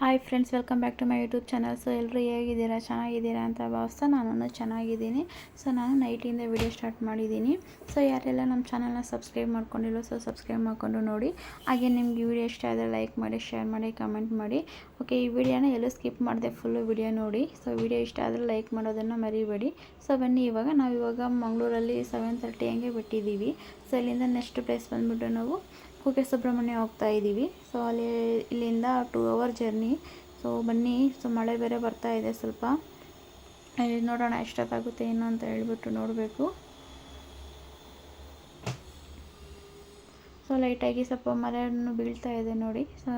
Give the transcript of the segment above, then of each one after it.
Hi friends welcome back to my YouTube channel so ಎಲ್ಲರೂ ಹೇಗಿದ್ದೀರಾ? ಚೆನ್ನಾಗಿದ್ದೀರಾ ಅಂತ ಭಾವಿಸ್ತಾ ನಾನು ಚೆನ್ನಾಗಿದ್ದೀನಿ. ಸೊ ನಾನು ನೈಟಿಂದ ವಿಡಿಯೋ ಸ್ಟಾರ್ಟ್ ಮಾಡಿದ್ದೀನಿ. ಸೊ ಯಾರೆಲ್ಲ ನಮ್ಮ ಚಾನಲ್ನ ಸಬ್ಸ್ಕ್ರೈಬ್ ಮಾಡ್ಕೊಂಡಿಲ್ಲ ಸೊ ಸಬ್ಸ್ಕ್ರೈಬ್ ಮಾಡಿಕೊಂಡು ನೋಡಿ. ಹಾಗೆ ನಿಮ್ಗೆ ವಿಡಿಯೋ ಇಷ್ಟ ಆದರೆ ಲೈಕ್ ಮಾಡಿ ಶೇರ್ ಮಾಡಿ ಕಮೆಂಟ್ ಮಾಡಿ. ಓಕೆ ಈ ವಿಡಿಯೋನ ಎಲ್ಲೂ ಸ್ಕಿಪ್ ಮಾಡಿದೆ ಫುಲ್ಲು ವಿಡಿಯೋ ನೋಡಿ. ಸೊ ವಿಡಿಯೋ ಇಷ್ಟ ಆದರೆ ಲೈಕ್ ಮಾಡೋದನ್ನು ಮರಿಬೇಡಿ. ಸೊ ಬನ್ನಿ, ಇವಾಗ ನಾವು ಇವಾಗ ಮಂಗಳೂರಲ್ಲಿ ಸೆವೆನ್ ತರ್ಟಿ ಹಂಗೆ ಬಿಟ್ಟಿದ್ದೀವಿ. ಸೊ ಇಲ್ಲಿಂದ ನೆಕ್ಸ್ಟ್ ಪ್ಲೇಸ್ ಬಂದುಬಿಟ್ಟು ನಾವು ಕುಕ್ಕೆ ಸುಬ್ರಹ್ಮಣ್ಯ ಹೋಗ್ತಾ ಇದ್ದೀವಿ. ಸೊ ಅಲ್ಲಿ, ಇಲ್ಲಿಂದ ಟೂ ಅವರ್ ಜರ್ನಿ ಸೊ ಬನ್ನಿ. ಸೊ ಮಳೆ ಬೇರೆ ಬರ್ತಾ ಇದೆ ಸ್ವಲ್ಪ. ಇಲ್ಲಿ ನೋಡೋಣ ಎಷ್ಟೊತ್ತಾಗುತ್ತೆ, ಏನು ಅಂತ ಹೇಳ್ಬಿಟ್ಟು ನೋಡಬೇಕು. ಸೊ ಲೈಟಾಗಿ ಸ್ವಲ್ಪ ಮಳೆಯನ್ನು ಬೀಳ್ತಾ ಇದೆ ನೋಡಿ. ಸೊ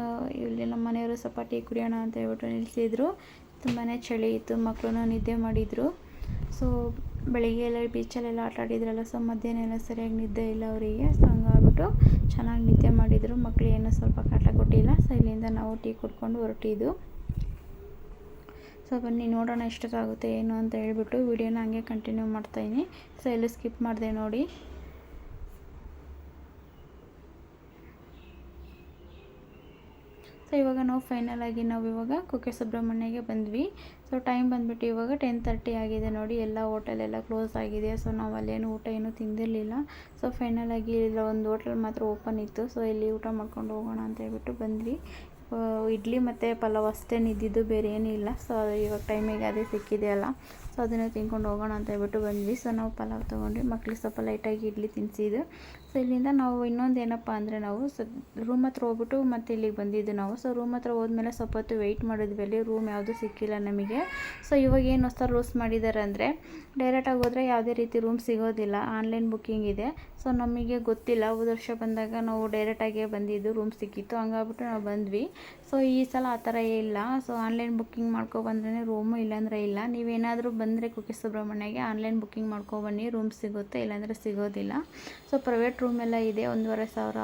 ಇಲ್ಲಿ ನಮ್ಮ ಮನೆಯವರು ಸ್ವಲ್ಪ ಟೀ ಕುಡಿಯೋಣ ಅಂತ ಹೇಳ್ಬಿಟ್ಟು ನಿಲ್ಲಿಸಿದ್ರು. ತುಂಬಾ ಚಳಿ ಇತ್ತು ಮಕ್ಕಳು ನಿದ್ದೆ ಮಾಡಿದರು. ಸೊ ಬೆಳಿಗ್ಗೆ ಎಲ್ಲ ಬೀಚಲ್ಲೆಲ್ಲ ಆಟ ಆಡಿದ್ರಲ್ಲ ಸೊ ಮಧ್ಯಾಹ್ನ ಎಲ್ಲ ಸರಿಯಾಗಿ ನಿದ್ದೆ ಇಲ್ಲ ಅವರಿಗೆ. ಸೊ ಚೆನ್ನಾಗಿ ನಿದ್ದೆ ಮಾಡಿದರು. ಮಕ್ಕಳು ಏನೂ ಸ್ವಲ್ಪ ಕಾಟ ಕೊಟ್ಟಿಲ್ಲ. ಸೊ ಇಲ್ಲಿಂದ ನಾವು ಟೀ ಕುಡ್ಕೊಂಡು ಹೊರಟಿದ್ದು. ಸೊ ಬನ್ನಿ, ನೋಡೋಣ ಎಷ್ಟೊತ್ತಾಗುತ್ತೆ ಏನು ಅಂತ ಹೇಳ್ಬಿಟ್ಟು ವೀಡಿಯೋನ ಹಂಗೆ ಕಂಟಿನ್ಯೂ ಮಾಡ್ತಾಯಿನಿ ಸೊ ಎಲ್ಲೂ ಸ್ಕಿಪ್ ಮಾಡಿದೆ ನೋಡಿ. ಸೊ ಇವಾಗ ನಾವು ಫೈನಲ್ ಆಗಿ ನಾವು ಇವಾಗ ಕುಕ್ಕೆ ಸುಬ್ರಹ್ಮಣ್ಯಗೆ ಬಂದ್ವಿ. ಸೊ ಟೈಮ್ ಬಂದ್ಬಿಟ್ಟು ಇವಾಗ ಟೆನ್ ತರ್ಟಿ ಆಗಿದೆ ನೋಡಿ. ಎಲ್ಲ ಹೋಟೆಲ್ ಎಲ್ಲ ಕ್ಲೋಸ್ ಆಗಿದೆ. ಸೊ ನಾವು ಅಲ್ಲೇನು ಊಟ ಏನೂ ತಿಂದಿರಲಿಲ್ಲ. ಸೊ ಫೈನಲ್ ಆಗಿ ಇಲ್ಲ ಒಂದು ಹೋಟೆಲ್ ಮಾತ್ರ ಓಪನ್ ಇತ್ತು. ಸೊ ಇಲ್ಲಿ ಊಟ ಮಾಡ್ಕೊಂಡು ಹೋಗೋಣ ಅಂತ ಹೇಳ್ಬಿಟ್ಟು ಬಂದ್ವಿ. ಇಡ್ಲಿ ಮತ್ತು ಪಲಾವ್ ಅಷ್ಟೇನು ಬೇರೆ ಏನೂ ಇಲ್ಲ. ಸೊ ಇವಾಗ ಟೈಮಿಗೆ ಅದೇ ಸಿಕ್ಕಿದೆ ಅಲ್ಲ. ಸೊ ಅದನ್ನು ತಿನ್ಕೊಂಡು ಹೋಗೋಣ ಅಂತ ಹೇಳ್ಬಿಟ್ಟು ಬಂದ್ವಿ. ಸೊ ನಾವು ಪಲಾವ್ ತೊಗೊಂಡ್ವಿ. ಮಕ್ಳಿಗೆ ಸ್ವಲ್ಪ ಲೈಟಾಗಿ ಇಡ್ಲಿ ತಿನ್ಸಿದ್ದು ಸೊ ಇಲ್ಲಿಂದ ನಾವು ಇನ್ನೊಂದು ಏನಪ್ಪ ಅಂದರೆ ನಾವು ಸೊ ರೂಮ್ ಹತ್ರ ಹೋಗ್ಬಿಟ್ಟು ಮತ್ತೆ ಇಲ್ಲಿಗೆ ಬಂದಿದ್ದು ನಾವು. ಸೊ ರೂಮ್ ಹತ್ರ ಹೋದ್ಮೇಲೆ ಸ್ವಲ್ಪ ಹೊತ್ತು ವೆಯ್ಟ್ ಮಾಡಿದ್ವಿ. ಅಲ್ಲಿ ರೂಮ್ ಯಾವುದೂ ಸಿಕ್ಕಿಲ್ಲ ನಮಗೆ. ಸೊ ಇವಾಗ ಏನು ಹೊಸ ರೂಲ್ಸ್ ಮಾಡಿದ್ದಾರೆ ಅಂದರೆ ಡೈರೆಕ್ಟಾಗಿ ಹೋದರೆ ಯಾವುದೇ ರೀತಿ ರೂಮ್ ಸಿಗೋದಿಲ್ಲ. ಆನ್ಲೈನ್ ಬುಕ್ಕಿಂಗ್ ಇದೆ. ಸೊ ನಮಗೆ ಗೊತ್ತಿಲ್ಲ. ಹೋದ ವರ್ಷ ಬಂದಾಗ ನಾವು ಡೈರೆಕ್ಟಾಗೇ ಬಂದಿದ್ದು ರೂಮ್ ಸಿಕ್ಕಿತ್ತು. ಹಂಗಾಗ್ಬಿಟ್ಟು ನಾವು ಬಂದ್ವಿ. ಸೊ ಈ ಸಲ ಆ ಥರ ಇಲ್ಲ. ಸೊ ಆನ್ಲೈನ್ ಬುಕ್ಕಿಂಗ್ ಮಾಡ್ಕೊಬಂದ್ರೆ ರೂಮು ಇಲ್ಲಾಂದರೆ ಇಲ್ಲ. ನೀವೇನಾದರೂ ಬಂದರೆ ಕುಕ್ಕೆ ಸುಬ್ರಹ್ಮಣ್ಯಗೆ ಆನ್ಲೈನ್ ಬುಕ್ಕಿಂಗ್ ಮಾಡ್ಕೊಬನ್ನಿ ರೂಮ್ ಸಿಗುತ್ತೆ, ಇಲ್ಲಾಂದರೆ ಸಿಗೋದಿಲ್ಲ. ಸೊ ಪ್ರೈವೇಟ್ ರೂಮ್ ಎಲ್ಲ ಇದೆ. ಒಂದೂವರೆ ಸಾವಿರ,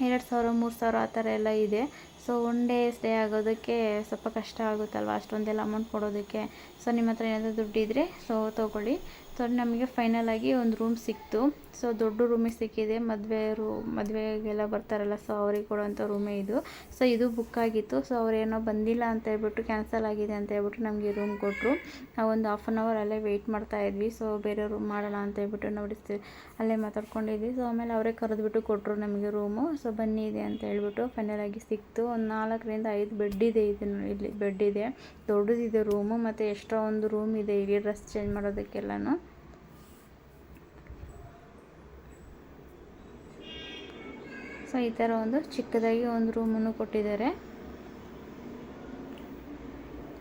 ಎರಡು ಸಾವಿರ, ಮೂರು ಸಾವಿರ ಆ ಥರ ಎಲ್ಲ ಇದೆ. ಸೊ ಒನ್ ಡೇ ಸ್ಟೇ ಆಗೋದಕ್ಕೆ ಸ್ವಲ್ಪ ಕಷ್ಟ ಆಗುತ್ತಲ್ವ? ಅಷ್ಟೊಂದೆಲ್ಲ ಅಮೌಂಟ್ ಕೊಡೋದಕ್ಕೆ. ಸೊ, ನಿಮ್ಮ ಹತ್ರ ಏನಾದರೂ ದುಡ್ಡಿದ್ರೆ, ಸೊ, ತೊಗೊಳ್ಳಿ. ಸೊ ನಮಗೆ ಫೈನಲಾಗಿ ಒಂದು ರೂಮ್ ಸಿಕ್ತು. ಸೊ ದೊಡ್ಡ ರೂಮಿಗೆ ಸಿಕ್ಕಿದೆ. ಮದುವೆ ರೂ, ಮದುವೆಗೆಲ್ಲ ಬರ್ತಾರಲ್ಲ ಸೊ ಅವ್ರಿಗೆ ಕೊಡುವಂಥ ರೂಮೇ ಇದು. ಸೊ ಇದು ಬುಕ್ ಆಗಿತ್ತು. ಸೊ ಅವರೇನೋ ಬಂದಿಲ್ಲ ಅಂತ ಹೇಳ್ಬಿಟ್ಟು ಕ್ಯಾನ್ಸಲ್ ಆಗಿದೆ ಅಂತ ಹೇಳ್ಬಿಟ್ಟು ನಮಗೆ ರೂಮ್ ಕೊಟ್ಟರು ನಾವು ಒಂದು ಹಾಫ್ ಆನ್ ಅವರ್ ಅಲ್ಲೇ ವೆಯ್ಟ್ ಮಾಡ್ತಾ ಇದ್ವಿ. ಸೊ ಬೇರೆ ರೂಮ್ ಮಾಡೋಣ ಅಂತ ಹೇಳ್ಬಿಟ್ಟು ನೋಡಿ ಅಲ್ಲೇ ಮಾತಾಡ್ಕೊಂಡಿದ್ವಿ. ಸೊ ಆಮೇಲೆ ಅವರೇ ಕರೆದ್ಬಿಟ್ಟು ಕೊಟ್ಟರು ನಮಗೆ ರೂಮು ಸೊ ಬನ್ನಿ ಇದೆ ಅಂತ ಹೇಳ್ಬಿಟ್ಟು ಫೈನಲಾಗಿ ಸಿಕ್ತು. ಒಂದು ನಾಲ್ಕರಿಂದ ಐದು ಬೆಡ್ ಇದೆ ಇದು ಇಲ್ಲಿ ಬೆಡ್ ಇದೆ. ದೊಡ್ಡದಿದೆ ರೂಮು ಮತ್ತು ಎಕ್ಸ್ಟ್ರಾ ಒಂದು ರೂಮ್ ಇದೆ. ಇಲ್ಲಿ ಡ್ರೆಸ್ ಚೇಂಜ್ ಮಾಡೋದಕ್ಕೆಲ್ಲನೂ. ಸೊ ಈ ಥರ ಒಂದು ಚಿಕ್ಕದಾಗಿ ಒಂದು ರೂಮನ್ನು ಕೊಟ್ಟಿದ್ದಾರೆ.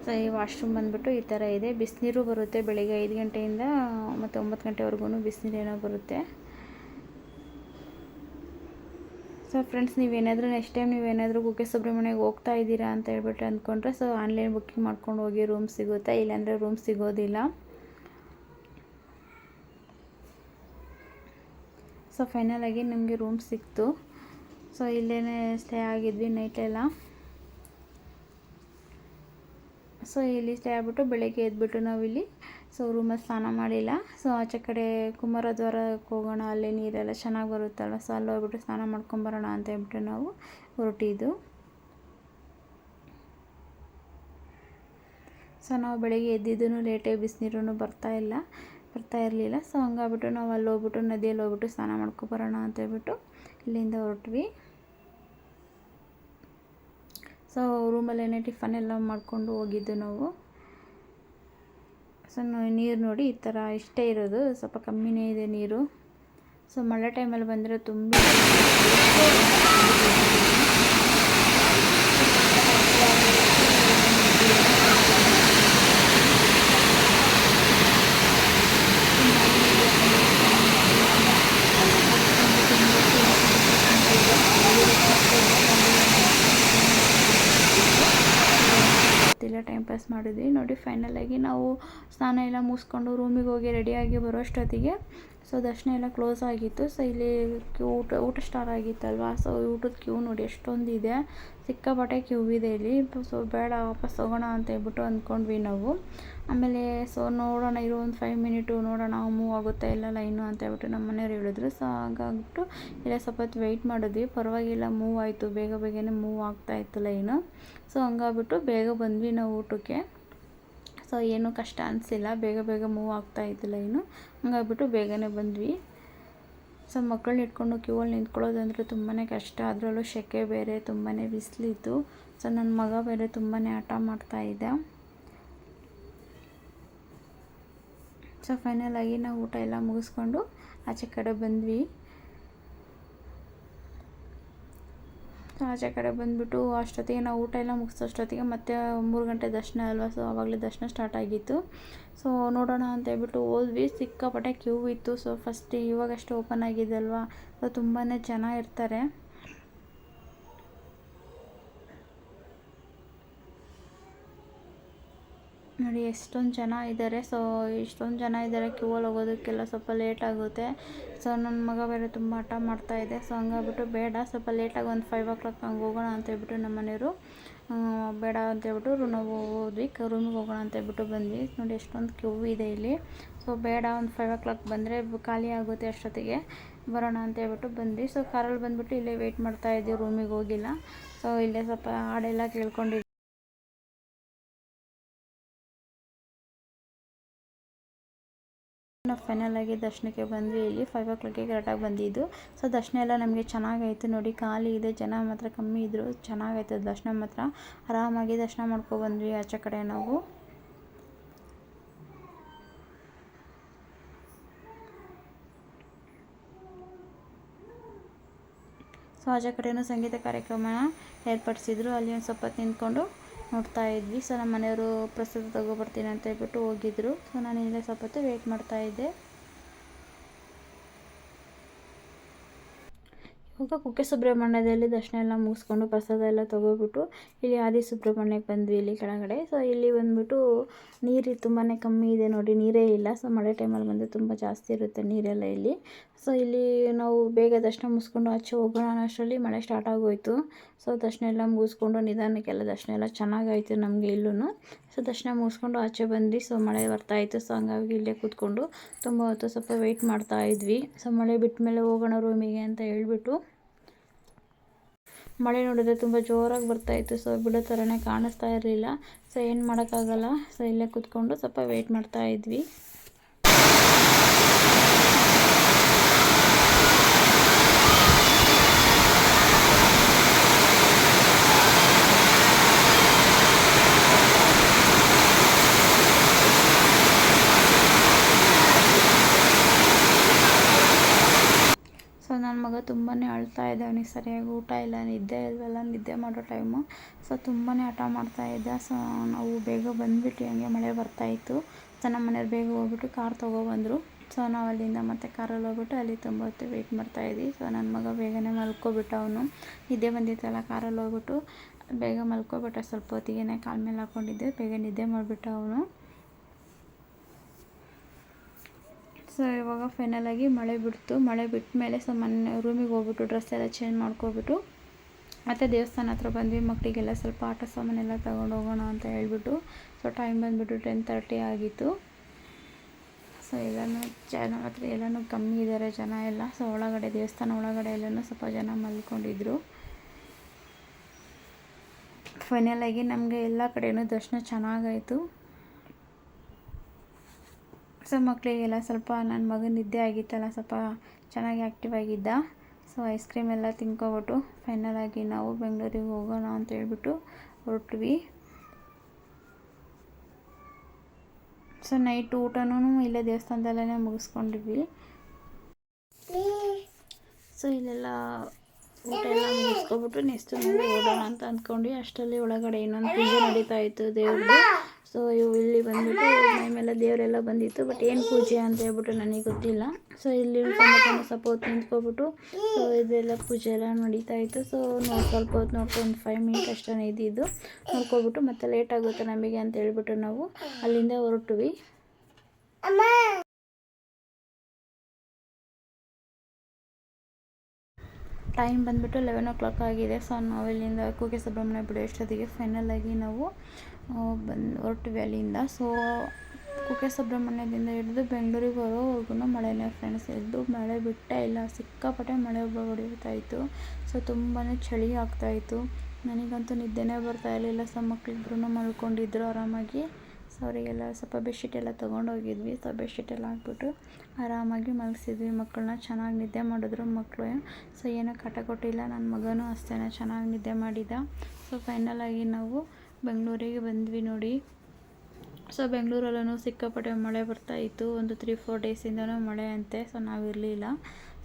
ಸೊ, ಈ ವಾಶ್ರೂಮ್ ಬಂದುಬಿಟ್ಟು ಈ ಥರ ಇದೆ. ಬಿಸಿನೀರು ಬರುತ್ತೆ ಬೆಳಿಗ್ಗೆ ಐದು ಗಂಟೆಯಿಂದ ಮತ್ತು ಒಂಬತ್ತು ಗಂಟೆವರೆಗೂ ಬಿಸಿನೀರೇನೋ ಬರುತ್ತೆ. ಸೊ, ಫ್ರೆಂಡ್ಸ್ ನೀವೇನಾದರೂ ನೆಕ್ಸ್ಟ್ ಟೈಮ್ ನೀವೇನಾದರೂ ಕುಕ್ಕೆ ಸುಬ್ರಹ್ಮಣ್ಯಗೆ ಹೋಗ್ತಾ ಇದ್ದೀರಾ ಅಂತ ಹೇಳ್ಬಿಟ್ಟು ಅಂದ್ಕೊಂಡ್ರೆ, ಸೊ, ಆನ್ಲೈನ್ ಬುಕ್ಕಿಂಗ್ ಮಾಡ್ಕೊಂಡು ಹೋಗಿ ರೂಮ್ ಸಿಗುತ್ತೆ? ಇಲ್ಲಾಂದರೆ ರೂಮ್ ಸಿಗೋದಿಲ್ಲ. ಸೊ ಫೈನಲಾಗಿ ನಮಗೆ ರೂಮ್ ಸಿಕ್ತು. ಸೊ ಇಲ್ಲೇ ಸ್ಟೇ ಆಗಿದ್ವಿ ನೈಟೆಲ್ಲ ಸೊ ಇಲ್ಲಿ ಸ್ಟೇ ಆಗಿಬಿಟ್ಟು ಬೆಳಗ್ಗೆ ಎದ್ಬಿಟ್ಟು ನಾವಿಲ್ಲಿ. ಸೊ ರೂಮಲ್ಲಿ ಸ್ನಾನ ಮಾಡಿಲ್ಲ. ಸೊ ಆಚೆ ಕಡೆ ಕುಮಾರದ್ವಾರಕ್ಕೆ ಹೋಗೋಣ, ಅಲ್ಲಿ ನೀರೆಲ್ಲ ಚೆನ್ನಾಗಿ ಬರುತ್ತಲ್ಲ ಸೊ ಅಲ್ಲಿ ಹೋಗ್ಬಿಟ್ಟು ಸ್ನಾನ ಮಾಡ್ಕೊಂಬರೋಣ ಅಂತ ಹೇಳ್ಬಿಟ್ಟು ನಾವು ಹೊರಟಿದ್ದು. ಸೊ ನಾವು ಬೆಳಗ್ಗೆ ಎದ್ದಿದ್ದು ಲೇಟೇ ಬಿಸಿನೀರು ಬರ್ತಾ ಇಲ್ಲ, ಬರ್ತಾ ಇರಲಿಲ್ಲ. ಸೊ ಹಂಗಾಗ್ಬಿಟ್ಟು ನಾವು ಅಲ್ಲಿ ಹೋಗ್ಬಿಟ್ಟು ನದಿಯಲ್ಲಿ ಹೋಗ್ಬಿಟ್ಟು ಸ್ನಾನ ಮಾಡ್ಕೊಬರೋಣ ಅಂತ ಹೇಳ್ಬಿಟ್ಟು ಇಲ್ಲಿಂದ ಹೊರಟ್ವಿ. ಸೊ ರೂಮಲ್ಲೇ ಟಿಫನ್ ಎಲ್ಲ ಮಾಡಿಕೊಂಡು ಹೋಗಿದ್ದು ನಾವು. ಸೊ ನೀರು ನೋಡಿ ಈ ಥರ ಇಷ್ಟೇ ಇರೋದು. ಸ್ವಲ್ಪ ಕಮ್ಮಿನೇ ಇದೆ ನೀರು. ಸೊ ಮಳೆ ಟೈಮಲ್ಲಿ ಬಂದರೆ ತುಂಬ ಟೈಮ್ ಪಾಸ್ ಮಾಡಿದ್ವಿ. ನೋಡಿ ಫೈನಲಾಗಿ ನಾವು ಸ್ನಾನ ಎಲ್ಲ ಮುಗಿಸ್ಕೊಂಡು ರೂಮಿಗೆ ಹೋಗಿ ರೆಡಿಯಾಗಿ ಬರೋಷ್ಟೊತ್ತಿಗೆ ಸೊ ದರ್ಶನ ಎಲ್ಲ ಕ್ಲೋಸ್ ಆಗಿತ್ತು. ಸೊ ಇಲ್ಲಿ ಕ್ಯೂ, ಊಟ ಊಟ ಸ್ಟಾರ್ ಆಗಿತ್ತಲ್ವಾ? ಸೊ ಊಟದ ಕ್ಯೂ ನೋಡಿ ಎಷ್ಟೊಂದು ಇದೆ ಸಿಕ್ಕಾಪಟ್ಟೆ ಕ್ಯೂ ಇದೆ ಇಲ್ಲಿ. ಸೊ ಬೇಡ, ವಾಪಸ್ ಹೋಗೋಣ ಅಂತ ಹೇಳ್ಬಿಟ್ಟು ಅಂದ್ಕೊಂಡ್ವಿ ನಾವು. ಆಮೇಲೆ ಸೊ ನೋಡೋಣ, ಇರೋ ಒಂದು ಫೈವ್ ಮಿನಿಟು ನೋಡೋಣ ಮೂವ್ ಆಗುತ್ತಾ ಇಲ್ಲ ಲೈನು ಅಂತ ಹೇಳ್ಬಿಟ್ಟು ನಮ್ಮ ಮನೆಯವ್ರು ಹೇಳಿದ್ರು. ಸೊ ಹಾಗಾಗ್ಬಿಟ್ಟು ಇಲ್ಲ, ಸ್ವಲ್ಪ ಹೊತ್ತು ವೆಯ್ಟ್ ಮಾಡಿದ್ವಿ. ಪರವಾಗಿಲ್ಲ ಮೂವ್ ಆಯಿತು. ಬೇಗ ಬೇಗನೆ ಮೂವ್ ಆಗ್ತಾ ಇತ್ತು ಲೈನು ಸೊ ಹಂಗಾಗ್ಬಿಟ್ಟು ಬೇಗ ಬಂದ್ವಿ ನಾವು ಊಟಕ್ಕೆ. ಸೊ ಏನೂ ಕಷ್ಟ ಅನಿಸಿಲ್ಲ. ಬೇಗ ಬೇಗ ಮೂವ್ ಆಗ್ತಾ ಇತ್ತು ಲೈನು ಹಂಗಾಗ್ಬಿಟ್ಟು ಬೇಗನೆ ಬಂದ್ವಿ. ಸೊ ಮಕ್ಕಳನ್ನ ಇಟ್ಕೊಂಡು ಕ್ಯೂವಲ್ಲಿ ನಿಂತ್ಕೊಳ್ಳೋದಂದ್ರೆ ತುಂಬಾ ಕಷ್ಟ. ಅದರಲ್ಲೂ ಸೆಕೆ ಬೇರೆ ತುಂಬಾ ಬಿಸಿಲಿತ್ತು. ಸೊ ನನ್ನ ಮಗ ಬೇರೆ ತುಂಬಾ ಆಟ ಮಾಡ್ತಾಯಿದ್ದ ಸೊ ಫೈನಲಾಗಿ ನಾವು ಊಟ ಎಲ್ಲ ಮುಗಿಸ್ಕೊಂಡು ಆಚೆ ಕಡೆ ಬಂದ್ವಿ. ಸೊ ಆಚೆ ಕಡೆ ಬಂದುಬಿಟ್ಟು ಅಷ್ಟೊತ್ತಿಗೆ ನಾವು ಊಟ ಎಲ್ಲ ಮುಗಿಸೋಷ್ಟೊತ್ತಿಗೆ ಮತ್ತೆ ಮೂರು ಗಂಟೆ ದರ್ಶನ ಅಲ್ವಾ? ಸೊ ಆವಾಗಲೇ ದರ್ಶನ ಸ್ಟಾರ್ಟ್ ಆಗಿತ್ತು. ಸೊ ನೋಡೋಣ ಅಂತ ಹೇಳ್ಬಿಟ್ಟು ಹೋದ್ವಿ. ಸಿಕ್ಕಾಪಟ್ಟೆ ಕ್ಯೂ ಇತ್ತು. ಸೊ ಫಸ್ಟ್ ಇವಾಗಷ್ಟು ಓಪನ್ ಆಗಿದೆ ಅಲ್ವಾ? ಸೊ ತುಂಬಾ ಜನ ನೋಡಿ, ಎಷ್ಟೊಂದು ಜನ ಇದ್ದಾರೆ ಸೊ ಇಷ್ಟೊಂದು ಜನ ಇದ್ದಾರೆ ಕ್ಯೂವಲ್ಲಿ ಹೋಗೋದಕ್ಕೆಲ್ಲ ಸ್ವಲ್ಪ ಲೇಟ್ ಆಗುತ್ತೆ. ಸೊ ನನ್ನ ಮಗ ಬೇರೆ ತುಂಬ ಹಠ ಮಾಡ್ತಾ ಇದೆ. ಸೊ ಹಂಗಾಗ್ಬಿಟ್ಟು ಬೇಡ, ಸ್ವಲ್ಪ ಲೇಟಾಗಿ ಒಂದು ಫೈವ್ ಓ ಕ್ಲಾಕ್ ಹಂಗೆ ಹೋಗೋಣ ಅಂತ ಹೇಳ್ಬಿಟ್ಟು ನಮ್ಮ ಮನೆಯವರು ಬೇಡ ಅಂತ ಹೇಳ್ಬಿಟ್ಟು ನಾವು ಹೋದ್ವಿ. ರೂಮಿಗೆ ಹೋಗೋಣ ಅಂತ ಹೇಳ್ಬಿಟ್ಟು ಬಂದ್ವಿ. ನೋಡಿ, ಎಷ್ಟೊಂದು ಕ್ಯೂ ಇದೆ ಇಲ್ಲಿ. ಸೊ ಬೇಡ, ಒಂದು ಫೈವ್ ಓ ಕ್ಲಾಕ್ ಬಂದರೆ ಖಾಲಿ ಆಗುತ್ತೆ ಅಷ್ಟೊತ್ತಿಗೆ. ಬರೋಣ ಅಂತ ಹೇಳ್ಬಿಟ್ಟು ಬಂದ್ವಿ. ಸೊ ಕಾರಲ್ಲಿ ಬಂದುಬಿಟ್ಟು ಇಲ್ಲೇ ವೆಯ್ಟ್ ಮಾಡ್ತಾ ಇದ್ದೀವಿ ರೂಮಿಗೆ ಹೋಗಿಲ್ಲ. ಸೊ ಇಲ್ಲೇ ಸ್ವಲ್ಪ ಹಾಡೆಲ್ಲ ಕೇಳ್ಕೊಂಡಿದ್ವಿ. ಫೈನಲ್ ಆಗಿ ದರ್ಶನಕ್ಕೆ ಬಂದ್ವಿ. ಇಲ್ಲಿ ಫೈವ್ ಓ ಕ್ಲಾಕಿಗೆ ಕರೆಕ್ಟಾಗಿ ಬಂದಿದ್ದು. ಸೊ ದರ್ಶನ ಎಲ್ಲ ನಮಗೆ ಚೆನ್ನಾಗಾಯಿತು ನೋಡಿ. ಖಾಲಿ ಇದೆ, ಜನ ಮಾತ್ರ ಕಮ್ಮಿ ಇದ್ದರು ಚೆನ್ನಾಗಾಯ್ತು ದರ್ಶನ ಮಾತ್ರ. ಆರಾಮಾಗಿ ದರ್ಶನ ಮಾಡ್ಕೊ ಬಂದ್ವಿ ಆಚೆ ಕಡೆ ನಾವು. ಸೊ ಆಚೆ ಕಡೆಯೂ ಸಂಗೀತ ಕಾರ್ಯಕ್ರಮ ಏರ್ಪಡಿಸಿದ್ರು. ಅಲ್ಲಿ ಒಂದು ಸ್ವಲ್ಪ ನಿಂತ್ಕೊಂಡು ನೋಡ್ತಾ ಇದ್ವಿ. ಸೊ ನಮ್ಮ ಮನೆಯವರು ಪ್ರಸಾದ ತೊಗೊಬರ್ತೀನಿ ಅಂತ ಹೇಳ್ಬಿಟ್ಟು ಹೋಗಿದ್ರು. ಸೊ ನಾನು ಇಲ್ಲೇ ಸ್ವಲ್ಪ ಹೊತ್ತು ವೆಯ್ಟ್ ಮಾಡ್ತಾಯಿದ್ದೆ ಇವಾಗ ಕುಕ್ಕೆ ಸುಬ್ರಹ್ಮಣ್ಯದಲ್ಲಿ ದರ್ಶನ ಎಲ್ಲ ಮುಗಿಸ್ಕೊಂಡು ಪ್ರಸಾದ ಎಲ್ಲ ತೊಗೊಬಿಟ್ಟು ಇಲ್ಲಿ ಆದಿ ಸುಬ್ರಹ್ಮಣ್ಯಕ್ಕೆ ಬಂದ್ವಿ ಇಲ್ಲಿ ಕೆಳಗಡೆ. ಸೊ ಇಲ್ಲಿ ಬಂದ್ಬಿಟ್ಟು ನೀರು ತುಂಬಾ ಕಮ್ಮಿ ಇದೆ ನೋಡಿ, ನೀರೇ ಇಲ್ಲ. ಸೊ ಮಳೆ ಟೈಮಲ್ಲಿ ಬಂದರೆ ತುಂಬ ಜಾಸ್ತಿ ಇರುತ್ತೆ ನೀರೆಲ್ಲ ಇಲ್ಲಿ. ಸೊ ಇಲ್ಲಿ ನಾವು ಬೇಗ ದರ್ಶನ ಮುಗಿಸ್ಕೊಂಡು ಆಚೆ ಹೋಗೋಣ ಅಷ್ಟರಲ್ಲಿ ಮಳೆ ಸ್ಟಾರ್ಟ್ ಆಗೋಯ್ತು. ಸೊ ದರ್ಶನ ಎಲ್ಲ ಮುಗಿಸ್ಕೊಂಡು ನಿಧಾನಕ್ಕೆಲ್ಲ ದರ್ಶನ ಎಲ್ಲ ಚೆನ್ನಾಗಾಯಿತು ನಮಗೆ ಇಲ್ಲೂ ಸೊ ದರ್ಶನ ಮುಗಿಸ್ಕೊಂಡು ಆಚೆ ಬಂದು ಸೊ ಮಳೆ ಬರ್ತಾಯಿತ್ತು ಸೊ ಹಂಗಾಗಿ ಇಲ್ಲೇ ಕೂತ್ಕೊಂಡು ತುಂಬ ಹೊತ್ತು ಸ್ವಲ್ಪ ವೆಯ್ಟ್ ಮಾಡ್ತಾ ಇದ್ವಿ. ಸೊ ಮಳೆ ಬಿಟ್ಟ ಮೇಲೆ ಹೋಗೋಣ ರೂಮಿಗೆ ಅಂತ ಹೇಳ್ಬಿಟ್ಟು ಮಳೆ ನೋಡಿದ್ರೆ ತುಂಬ ಜೋರಾಗಿ ಬರ್ತಾಯಿತ್ತು ಸೊ ಬಿಡೋ ಥರನೇ ಕಾಣಿಸ್ತಾ ಇರಲಿಲ್ಲ. ಸೊ ಏನು ಮಾಡೋಕ್ಕಾಗಲ್ಲ. ಸೊ ಇಲ್ಲೇ ಕೂತ್ಕೊಂಡು ಸ್ವಲ್ಪ ವೆಯ್ಟ್ ಮಾಡ್ತಾ ಇದ್ವಿ ಸೊ ನನ್ನ ಮಗ ತುಂಬಾ ಅಳ್ತಾ ಇದ್ದ ಅವನಿಗೆ ಸರಿಯಾಗಿ ಊಟ ಇಲ್ಲ, ನಿದ್ದೆ ಇಲ್ವಲ್ಲ, ನಿದ್ದೆ ಮಾಡೋ ಟೈಮು. ಸೊ ತುಂಬಾ ಹಠ ಮಾಡ್ತಾ ಇದ್ದ. ಸೊ, ನಾವು ಬೇಗ ಬಂದುಬಿಟ್ಟು ಹಂಗೆ ಮಳೆ ಬರ್ತಾಯಿತ್ತು ಸೊ, ನಮ್ಮ ಮನೆಯವ್ರು ಬೇಗ ಹೋಗ್ಬಿಟ್ಟು ಕಾರ್ ತೊಗೊಬಂದರು ಸೊ, ನಾವು ಅಲ್ಲಿಂದ ಮತ್ತೆ ಕಾರಲ್ಲಿ ಹೋಗ್ಬಿಟ್ಟು ಅಲ್ಲಿ ತುಂಬ ಹೊತ್ತು ವೆಯ್ಟ್ ಮಾಡ್ತಾಯಿದ್ವಿ ಸೊ ನನ್ನ ಮಗ ಬೇಗನೆ ಮಲ್ಕೊಬಿಟ್ಟ ಅವನು. ನಿದ್ದೆ ಬಂದಿತ್ತಲ್ಲ, ಕಾರಲ್ಲಿ ಹೋಗ್ಬಿಟ್ಟು ಬೇಗ ಮಲ್ಕೊಬಿಟ್ಟ. ಸ್ವಲ್ಪ ಹೊತ್ತಿಗೆ ಕಾಲ ಮೇಲೆ ಹಾಕ್ಕೊಂಡಿದ್ದೆ ಬೇಗ ನಿದ್ದೆ ಮಾಡಿಬಿಟ್ಟ ಅವನು. ಸೊ ಇವಾಗ ಫೈನಲಾಗಿ ಮಳೆ ಬಿಡ್ತು. ಮಳೆ ಬಿಟ್ಟ ಮೇಲೆ ಸೊ ಮನೆ ರೂಮಿಗೆ ಹೋಗ್ಬಿಟ್ಟು ಡ್ರೆಸ್ ಎಲ್ಲ ಚೇಂಜ್ ಮಾಡ್ಕೊಬಿಟ್ಟು ಮತ್ತು ದೇವಸ್ಥಾನ ಹತ್ರ ಬಂದ್ವಿ. ಮಕ್ಕಳಿಗೆಲ್ಲ ಸ್ವಲ್ಪ ಆಟ ಸಾಮಾನೆಲ್ಲ ತಗೊಂಡು ಹೋಗೋಣ ಅಂತ ಹೇಳ್ಬಿಟ್ಟು. ಸೊ ಟೈಮ್ ಬಂದುಬಿಟ್ಟು ಟೆನ್ ತರ್ಟಿ ಆಗಿತ್ತು. ಸೊ ಎಲ್ಲನೂ ಜನ ಹತ್ರ ಎಲ್ಲನೂ ಕಮ್ಮಿ ಇದ್ದಾರೆ ಜನ ಎಲ್ಲ. ಸೊ ಒಳಗಡೆ ದೇವಸ್ಥಾನ ಒಳಗಡೆ ಎಲ್ಲನೂ ಸ್ವಲ್ಪ ಜನ ಮಲ್ಕೊಂಡಿದ್ರು. ಫೈನಲಾಗಿ ನಮಗೆ ಎಲ್ಲ ಕಡೆಯೂ ದರ್ಶನ ಚೆನ್ನಾಗಾಯಿತು. ಸೊ ಮಕ್ಕಳಿಗೆಲ್ಲ ಸ್ವಲ್ಪ ನನ್ನ ಮಗನ ನಿದ್ದೆ ಆಗಿತ್ತಲ್ಲ, ಸ್ವಲ್ಪ ಚೆನ್ನಾಗಿ ಆ್ಯಕ್ಟಿವ್ ಆಗಿದ್ದ. ಸೊ ಐಸ್ ಕ್ರೀಮ್ ಎಲ್ಲ ತಿನ್ಕೊಬಿಟ್ಟು ಫೈನಲಾಗಿ ನಾವು ಬೆಂಗಳೂರಿಗೆ ಹೋಗೋಣ ಅಂತ ಹೇಳ್ಬಿಟ್ಟು ಹೊರಟ್ವಿ. ಸೊ ನೈಟ್ ಊಟನೂ ಇಲ್ಲೇ ದೇವಸ್ಥಾನದಲ್ಲೇ ಮುಗಿಸ್ಕೊಂಡಿದ್ವಿ. ಸೊ ಇಲ್ಲೆಲ್ಲ ಊಟ ಎಲ್ಲ ಮುಗಿಸ್ಕೊಬಿಟ್ಟು ನೆಕ್ಸ್ಟ್ ಹೋಗೋಣ ಅಂತ ಅಂದ್ಕೊಂಡು ಅಷ್ಟರಲ್ಲಿ ಒಳಗಡೆ ಇನ್ನೊಂದು ಪೂಜೆ ನಡೀತಾ ಇತ್ತು ದೇವ್ರದ್ದು ಸೊ ಇವು ಇಲ್ಲಿ ಬಂದ್ಬಿಟ್ಟು ಮೈ ಮೇಲೆ ದೇವರೆಲ್ಲ ಬಂದಿತ್ತು ಬಟ್ ಏನು ಪೂಜೆ ಅಂತ ಹೇಳ್ಬಿಟ್ಟು ನನಗೆ ಗೊತ್ತಿಲ್ಲ. ಸೊ ಇಲ್ಲಿ ಸಮೇತ ಸ್ವಲ್ಪ ಹೊತ್ತು ನಿಂತ್ಕೊಬಿಟ್ಟು ಸೊ ಇದೆಲ್ಲ ಪೂಜೆ ಎಲ್ಲ ನಡೀತಾ ಇತ್ತು. ಸೊ ನಾವು ಸ್ವಲ್ಪ ಹೊತ್ತು ನೋಡ್ಕೊಂಡು ಫೈವ್ ಮಿನಿಟ್ ಅಷ್ಟೇ ಇದ್ದಿದ್ದು. ನೋಡ್ಕೊಬಿಟ್ಟು ಮತ್ತೆ ಲೇಟ್ ಆಗುತ್ತೆ ನಮಗೆ ಅಂತ ಹೇಳ್ಬಿಟ್ಟು ನಾವು ಅಲ್ಲಿಂದ ಹೊರಟ್ವಿ. ಟೈಮ್ ಬಂದುಬಿಟ್ಟು ಲೆವೆನ್ ಓ ಕ್ಲಾಕ್ ಆಗಿದೆ. ಸೊ ನಾವು ಇಲ್ಲಿಂದ ಕುಕ್ಕೆ ಸುಬ್ರಹ್ಮಣ್ಯ ಬಿಡೋ ಎಷ್ಟೊತ್ತಿಗೆ ಫೈನಲಾಗಿ ನಾವು ಬಂದು ಹೊರಟ್ವಿ ಅಲ್ಲಿಂದ ಸೊ ಕುಕ್ಕೆ ಸುಬ್ರಹ್ಮಣ್ಯದಿಂದ ಹಿಡಿದು ಬೆಂಗಳೂರಿಗೆ ಬರೋವರೆಗೂ ಮಳೆನೇ ಫ್ರೆಂಡ್ಸ್ ಎದ್ದು ಮಳೆ ಬಿಟ್ಟೇ ಇಲ್ಲ. ಸಿಕ್ಕಾಪಟ್ಟೆ ಮಳೆ ಹೊಡಿತಾ ಇತ್ತು ಸೊ ತುಂಬಾ ಚಳಿ ಆಗ್ತಾಯಿತ್ತು. ನನಗಂತೂ ನಿದ್ದೆನೇ ಬರ್ತಾ ಇರಲಿಲ್ಲ. ಸೊ ಮಕ್ಕಳಿಬ್ರು ಮಲ್ಕೊಂಡಿದ್ರು ಆರಾಮಾಗಿ. ಸೊ ಅವರಿಗೆಲ್ಲ ಸ್ವಲ್ಪ ಬೆಡ್ಶೀಟ್ ಎಲ್ಲ ತೊಗೊಂಡೋಗಿದ್ವಿ. ಸೊ ಬೆಡ್ಶೀಟ್ ಎಲ್ಲ ಹಾಕ್ಬಿಟ್ಟು ಆರಾಮಾಗಿ ಮಲಗಿಸಿದ್ವಿ. ಮಕ್ಕಳನ್ನ ಚೆನ್ನಾಗಿ ನಿದ್ದೆ ಮಾಡಿದ್ರು ಮಕ್ಕಳು. ಸೊ ಏನೂ ಕಟ ಕೊಟ್ಟಿಲ್ಲ. ನನ್ನ ಮಗನೂ ಅಷ್ಟೇ ಚೆನ್ನಾಗಿ ನಿದ್ದೆ ಮಾಡಿದ. ಸೊ ಫೈನಲಾಗಿ ನಾವು ಬೆಂಗಳೂರಿಗೆ ಬಂದ್ವಿ ನೋಡಿ. ಸೊ ಬೆಂಗಳೂರಲ್ಲೂ ಸಿಕ್ಕಾಪಟ್ಟೆ ಮಳೆ ಬರ್ತಾಯಿತ್ತು ಒಂದು ತ್ರೀ ಫೋರ್ ಡೇಸಿಂದನೂ ಮಳೆ ಅಂತೆ. ಸೊ ನಾವು ಇರಲಿಲ್ಲ.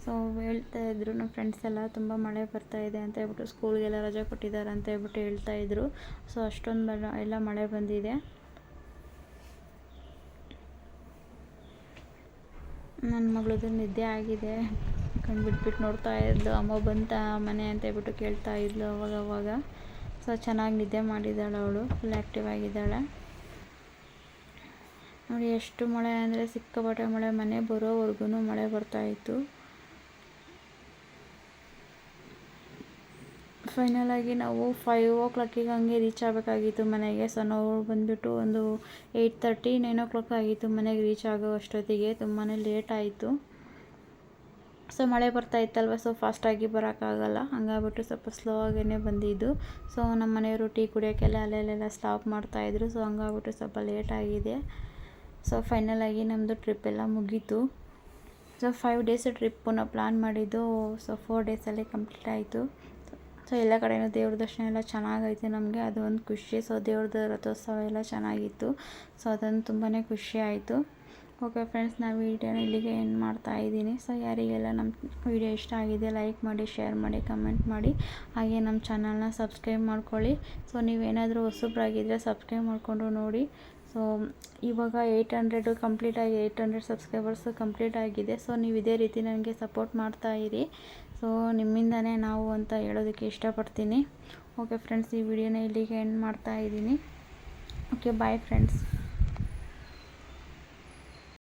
ಸೊ ಹೇಳ್ತಾ ಇದ್ರು ನಮ್ಮ ಫ್ರೆಂಡ್ಸ್ ಎಲ್ಲ, ತುಂಬ ಮಳೆ ಬರ್ತಾ ಇದೆ ಅಂತ ಹೇಳ್ಬಿಟ್ಟು ಸ್ಕೂಲ್ಗೆಲ್ಲ ರಜೆ ಕೊಟ್ಟಿದ್ದಾರೆ ಅಂತ ಹೇಳ್ಬಿಟ್ಟು ಹೇಳ್ತಾ ಇದ್ರು. ಸೊ ಅಷ್ಟೊಂದು ಎಲ್ಲ ಮಳೆ ಬಂದಿದೆ. ನನ್ನ ಮಗಳದು ನಿದ್ದೆ ಆಗಿದೆ. ಕಣ್ಣು ಬಿಟ್ಬಿಟ್ಟು ನೋಡ್ತಾ ಇದ್ಲು. ಅಮ್ಮ ಬಂತ ಮನೆ ಅಂತ ಹೇಳ್ಬಿಟ್ಟು ಕೇಳ್ತಾ ಇದ್ಲು ಅವಾಗ ಅವಾಗ ಸೊ ಚೆನ್ನಾಗಿ ನಿದ್ದೆ ಮಾಡಿದ್ದಾಳೆ ಅವಳು. ಫುಲ್ ಆ್ಯಕ್ಟಿವ್ ಆಗಿದ್ದಾಳೆ. ನೋಡಿ ಎಷ್ಟು ಮಳೆ ಅಂದರೆ ಸಿಕ್ಕಾಪಟ್ಟೆ ಮಳೆ. ಮನೆ ಬರೋವರೆಗೂ ಮಳೆ ಬರ್ತಾಯಿತ್ತು ಫೈನಲಾಗಿ ನಾವು ಫೈವ್ ಓ ಕ್ಲಾಕಿಗೆ ಹಂಗೆ ರೀಚ್ ಆಗಬೇಕಾಗಿತ್ತು ಮನೆಗೆ. ಸೊ ನಾವು ಬಂದುಬಿಟ್ಟು ಒಂದು eight thirty nine o'clock ಆಗಿತ್ತು ಮನೆಗೆ ರೀಚ್ ಆಗೋ ಅಷ್ಟೊತ್ತಿಗೆ ತುಂಬಾ ಲೇಟ್ ಆಯಿತು. ಸೊ ಮಳೆ ಬರ್ತಾ ಇತ್ತಲ್ವ ಸೊ ಫಾಸ್ಟಾಗಿ ಬರೋಕ್ಕಾಗಲ್ಲ. ಹಂಗಾಗ್ಬಿಟ್ಟು ಸ್ವಲ್ಪ ಸ್ಲೋ ಆಗೇ ಬಂದಿದ್ದು. ಸೊ ನಮ್ಮ ಮನೆಯವರು ಟೀ ಕುಡಿಯೋಕ್ಕೆಲ್ಲ ಅಲ್ಲೆಲ್ಲೆಲ್ಲ ಸ್ಟಾಪ್ ಮಾಡ್ತಾಯಿದ್ರು ಸೊ ಹಂಗಾಗ್ಬಿಟ್ಟು ಸ್ವಲ್ಪ ಲೇಟ್ ಆಗಿದೆ. ಸೊ ಫೈನಲಾಗಿ ನಮ್ಮದು ಟ್ರಿಪ್ ಎಲ್ಲ ಮುಗೀತು. ಸೊ ಫೈವ್ ಡೇಸ್ ಟ್ರಿಪ್ ಪುನಃ ಪ್ಲ್ಯಾನ್ ಮಾಡಿದ್ದು. ಸೊ ಫೋರ್ ಡೇಸಲ್ಲಿ ಕಂಪ್ಲೀಟ್ ಆಯಿತು. ಸೊ ಎಲ್ಲ ಕಡೆಯೂ ದೇವ್ರ ದರ್ಶನ ಎಲ್ಲ ಚೆನ್ನಾಗೈತೆ ನಮಗೆ. ಅದು ಒಂದು ಖುಷಿ. ಸೊ ದೇವ್ರದ ರಥೋತ್ಸವ ಎಲ್ಲ ಚೆನ್ನಾಗಿತ್ತು. ಸೊ ಅದೊಂದು ತುಂಬಾ ಖುಷಿ ಆಯಿತು. ಓಕೆ ಫ್ರೆಂಡ್ಸ್ ನಾವು ವೀಡಿಯೋನ ಇಲ್ಲಿಗೆ ಎಂಡ್ ಮಾಡ್ತಾ ಇದ್ದೀನಿ. ಸೊ ಯಾರಿಗೆಲ್ಲ ನಮ್ಮ ವಿಡಿಯೋ ಇಷ್ಟ ಆಗಿದೆ ಲೈಕ್ ಮಾಡಿ ಶೇರ್ ಮಾಡಿ ಕಮೆಂಟ್ ಮಾಡಿ, ಹಾಗೆ ನಮ್ಮ ಚಾನಲ್ನ ಸಬ್ಸ್ಕ್ರೈಬ್ ಮಾಡ್ಕೊಳ್ಳಿ. ಸೊ ನೀವೇನಾದರೂ ಹೊಸಬ್ರಾಗಿದ್ದರೆ ಸಬ್ಸ್ಕ್ರೈಬ್ ಮಾಡಿಕೊಂಡು ನೋಡಿ. ಸೊ ಇವಾಗ ಏಯ್ಟ್ ಹಂಡ್ರೆಡು ಕಂಪ್ಲೀಟಾಗಿ ಏಯ್ಟ್ ಹಂಡ್ರೆಡ್ ಸಬ್ಸ್ಕ್ರೈಬರ್ಸು ಕಂಪ್ಲೀಟ್ ಆಗಿದೆ. ಸೊ ನೀವು ಇದೇ ರೀತಿ ನನಗೆ ಸಪೋರ್ಟ್ ಮಾಡ್ತಾ ಇರಿ. ಸೊ ನಿಮ್ಮಿಂದನೇ ನಾವು ಅಂತ ಹೇಳೋದಕ್ಕೆ ಇಷ್ಟಪಡ್ತೀನಿ. ಓಕೆ ಫ್ರೆಂಡ್ಸ್ ಈ ವಿಡಿಯೋನ ಇಲ್ಲಿಗೆ ಎಂಡ್ ಮಾಡ್ತಾ ಇದ್ದೀನಿ. Okay bye friends